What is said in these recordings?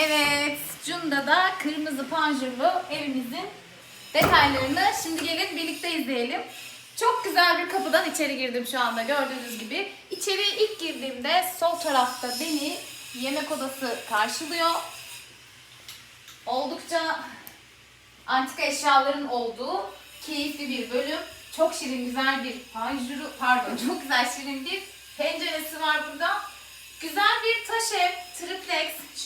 Evet, Cunda da kırmızı panjurlu evimizin detaylarını şimdi gelin birlikte izleyelim. Çok güzel bir kapıdan içeri girdim şu anda gördüğünüz gibi. İçeri ilk girdiğimde sol tarafta beni yemek odası karşılıyor. Oldukça antika eşyaların olduğu keyifli bir bölüm. Çok şirin güzel bir panjuru, pardon çok güzel şirin bir penceresi var burada. Güzel bir taş ev, triplex.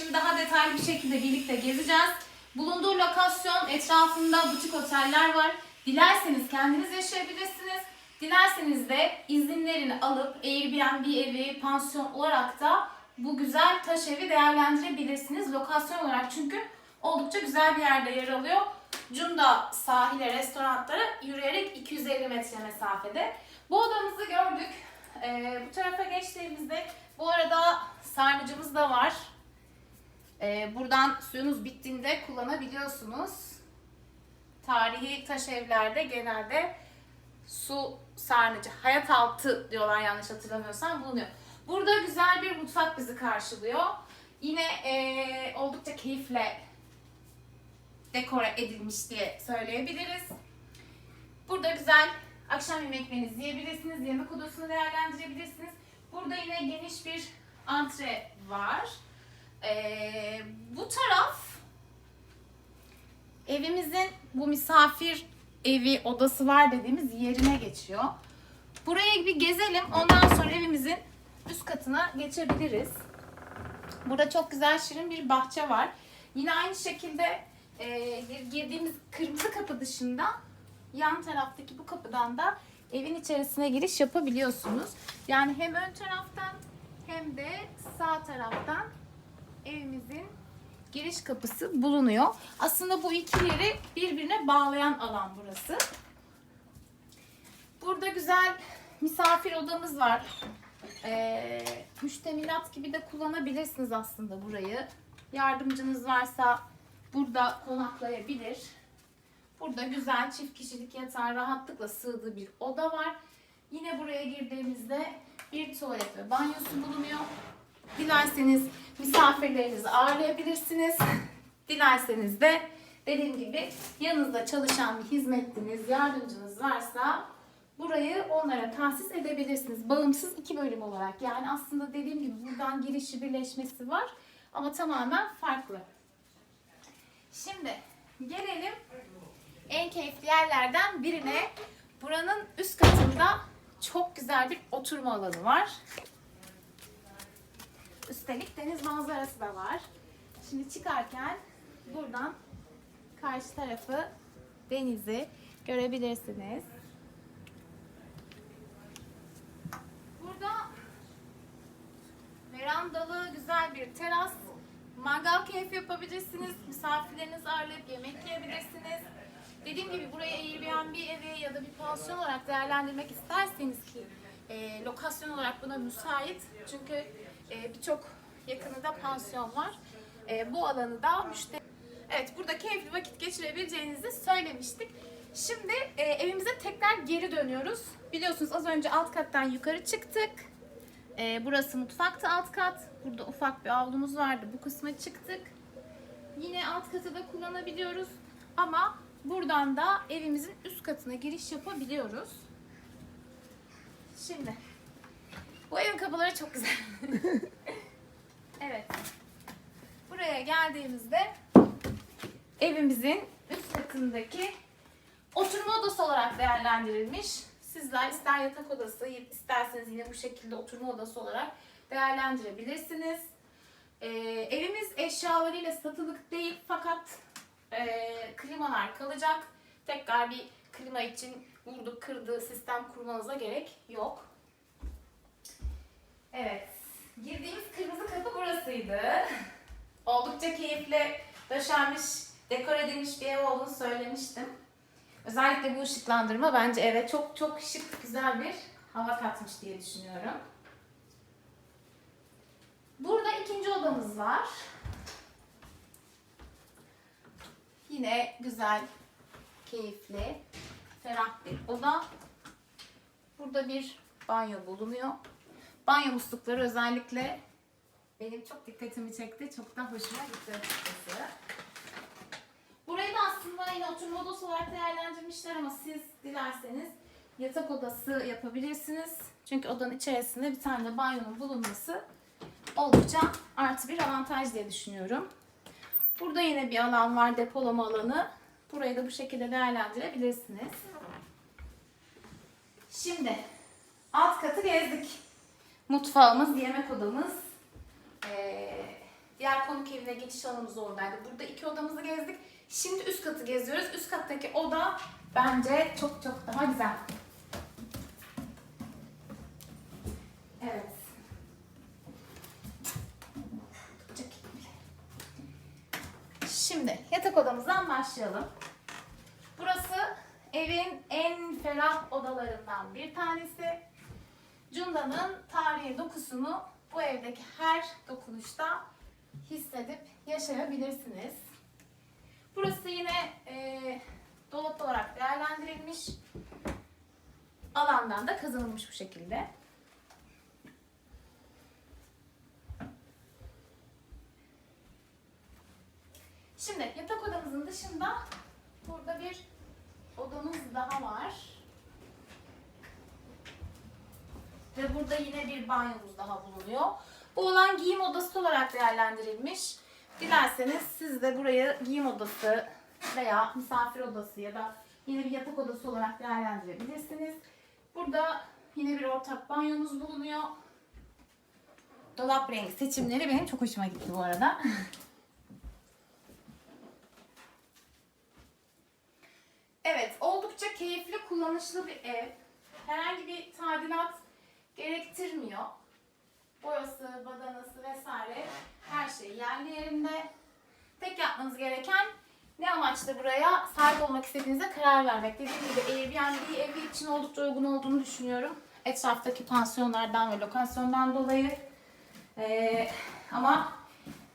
Şimdi daha detaylı bir şekilde birlikte gezeceğiz. Bulunduğu lokasyon etrafında butik oteller var. Dilerseniz kendiniz yaşayabilirsiniz. Dilerseniz de izinlerini alıp Airbnb evi, pansiyon olarak da bu güzel taş evi değerlendirebilirsiniz. Lokasyon olarak çünkü oldukça güzel bir yerde yer alıyor. Cunda sahile, restoranlara yürüyerek 250 metre mesafede. Bu odamızı gördük. Ee, bu tarafa geçtiğimizde bu arada sarnıcımız da var. Ee, buradan suyunuz bittiğinde kullanabiliyorsunuz. Tarihi taş evlerde genelde su sarnıcı, hayat altı diyorlar yanlış hatırlamıyorsam bulunuyor. Burada güzel bir mutfak bizi karşılıyor. Yine eee, oldukça keyifle dekore edilmiş diye söyleyebiliriz. Burada güzel akşam yemeklerinizi yiyebilirsiniz, yemek odasını değerlendirebilirsiniz. Burada yine geniş bir antre var. Ee, bu taraf evimizin bu misafir evi odası var dediğimiz yerine geçiyor. Buraya bir gezelim. Ondan sonra evimizin üst katına geçebiliriz. Burada çok güzel şirin bir bahçe var. Yine aynı şekilde e, girdiğimiz kırmızı kapı dışında yan taraftaki bu kapıdan da evin içerisine giriş yapabiliyorsunuz. Yani hem ön taraftan hem de sağ taraftan evimizin giriş kapısı bulunuyor. Aslında bu iki yeri birbirine bağlayan alan burası. Burada güzel misafir odamız var. Ee, müştemilat gibi de kullanabilirsiniz aslında burayı. Yardımcınız varsa burada konaklayabilir. Burada güzel çift kişilik yatağı rahatlıkla sığdığı bir oda var. Yine buraya girdiğimizde bir tuvalet ve banyosu bulunuyor. Dilerseniz misafirlerinizi ağırlayabilirsiniz. Dilerseniz de dediğim gibi yanınızda çalışan bir hizmetliniz, yardımcınız varsa burayı onlara tahsis edebilirsiniz. Bağımsız iki bölüm olarak. Yani aslında dediğim gibi buradan girişi birleşmesi var ama tamamen farklı. Şimdi gelelim en keyifli yerlerden birine. Buranın üst katında çok güzel bir oturma alanı var. Üstelik deniz manzarası da var. Şimdi çıkarken buradan karşı tarafı denizi görebilirsiniz. Burada verandalı güzel bir teras. Mangal keyfi yapabilirsiniz. Misafirlerinizi ağırlayıp yemek yiyebilirsiniz. Dediğim gibi burayı Airbnb evi ya da bir pansiyon olarak değerlendirmek isterseniz ki e, lokasyon olarak buna müsait. Çünkü e, birçok yakınında pansiyon var. E, bu alanı da müşteri... Evet burada keyifli vakit geçirebileceğinizi söylemiştik. Şimdi e, evimize tekrar geri dönüyoruz. Biliyorsunuz az önce alt kattan yukarı çıktık. E, burası mutfaktı alt kat. Burada ufak bir avlumuz vardı. Bu kısma çıktık. Yine alt katı da kullanabiliyoruz. Ama buradan da evimizin üst katına giriş yapabiliyoruz. Şimdi bu evin kapıları çok güzel. evet. Buraya geldiğimizde evimizin üst katındaki oturma odası olarak değerlendirilmiş. Sizler ister yatak odası, isterseniz yine bu şekilde oturma odası olarak değerlendirebilirsiniz. Ee, evimiz eşyalarıyla satılık değil fakat e, klimalar kalacak. Tekrar bir klima için vurdu kırdı sistem kurmanıza gerek yok. Evet. Girdiğimiz kırmızı kapı burasıydı. Oldukça keyifli döşenmiş, dekor edilmiş bir ev olduğunu söylemiştim. Özellikle bu ışıklandırma bence eve çok çok şık, güzel bir hava katmış diye düşünüyorum. Burada ikinci odamız var. Yine güzel, keyifli, ferah bir oda. Burada bir banyo bulunuyor. Banyo muslukları özellikle Benim çok dikkatimi çekti. Çok da hoşuma gitti açıkçası. Burayı da aslında yine oturma odası olarak değerlendirmişler ama siz dilerseniz yatak odası yapabilirsiniz. Çünkü odanın içerisinde bir tane de banyonun bulunması oldukça artı bir avantaj diye düşünüyorum. Burada yine bir alan var, depolama alanı. Burayı da bu şekilde değerlendirebilirsiniz. Şimdi alt katı gezdik. Mutfağımız, yemek odamız, ee, diğer konuk evine geçiş alanımız oradaydı. Burada iki odamızı gezdik. Şimdi üst katı geziyoruz. Üst kattaki oda bence çok çok daha güzel. Evet. Şimdi yatak odamızdan başlayalım. Burası evin en ferah odalarından bir tanesi. Cunda'nın tarihi dokusunu bu evdeki her dokunuşta hissedip yaşayabilirsiniz. Burası yine e, dolap olarak değerlendirilmiş. Alandan da kazanılmış bu şekilde. Şimdi yatak odamızın dışında burada bir odamız daha var. Ve burada yine bir banyomuz daha bulunuyor. Bu olan giyim odası olarak değerlendirilmiş. Dilerseniz siz de burayı giyim odası veya misafir odası ya da yine bir yatak odası olarak değerlendirebilirsiniz. Burada yine bir ortak banyomuz bulunuyor. Dolap rengi seçimleri benim çok hoşuma gitti bu arada. Evet, oldukça keyifli, kullanışlı bir ev. Herhangi bir tadilat gerektirmiyor. Boyası, badanası vesaire her şey yerli yerinde. Tek yapmanız gereken ne amaçla buraya sahip olmak istediğinize karar vermek. Dediğim gibi Airbnb evi için oldukça uygun olduğunu düşünüyorum. Etraftaki pansiyonlardan ve lokasyondan dolayı. Ee, ama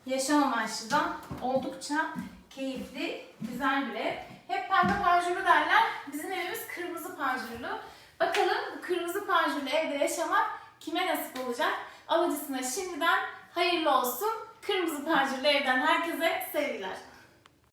yaşam amaçlı da oldukça keyifli, güzel bir ev. Hep pembe panjurlu derler. Bizim evimiz kırmızı panjurlu. Panjurlu evde yaşamak kime nasip olacak? Alıcısına şimdiden hayırlı olsun. Kırmızı panjurlu evden herkese sevgiler.